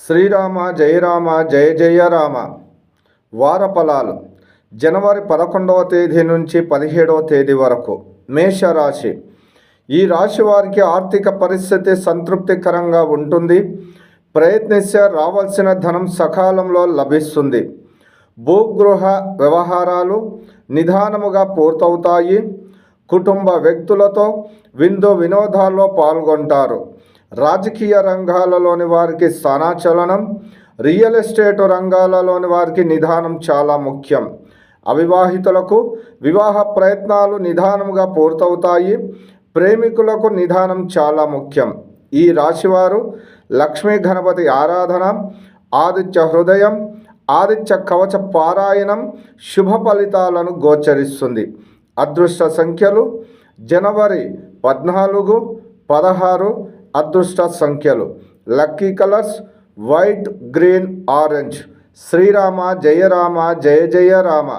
శ్రీరామ జయరామ జయ జయ రామ. వార ఫలాలు జనవరి పదకొండవ తేదీ నుంచి పదిహేడవ తేదీ వరకు మేషరాశి. ఈ రాశి వారికి ఆర్థిక పరిస్థితి సంతృప్తికరంగా ఉంటుంది. ప్రయత్నిస్తే రావాల్సిన ధనం సకాలంలో లభిస్తుంది. భూగృహ వ్యవహారాలు నిదానముగా పూర్తవుతాయి. కుటుంబ వ్యక్తులతో విందు వినోదాల్లో పాల్గొంటారు. రాజకీయ రంగాలలోని వారికి స్థానాచలనం రియల్ ఎస్టేట్ రంగాలలోని వారికి నిదానం చాలా ముఖ్యం. అవివాహితులకు వివాహ ప్రయత్నాలు నిదానముగా పూర్తవుతాయి ప్రేమికులకు నిదానం చాలా ముఖ్యం. ఈ రాశివారు లక్ష్మీ గణపతి ఆరాధన ఆదిత్య హృదయం ఆదిత్య కవచ పారాయణం శుభ ఫలితాలను గోచరిస్తుంది. అదృష్ట సంఖ్యలు జనవరి పద్నాలుగు పదహారు అదృష్ట సంఖ్యలు lucky colours white green orange. Srirama జయ రామ జయ జయ రామ.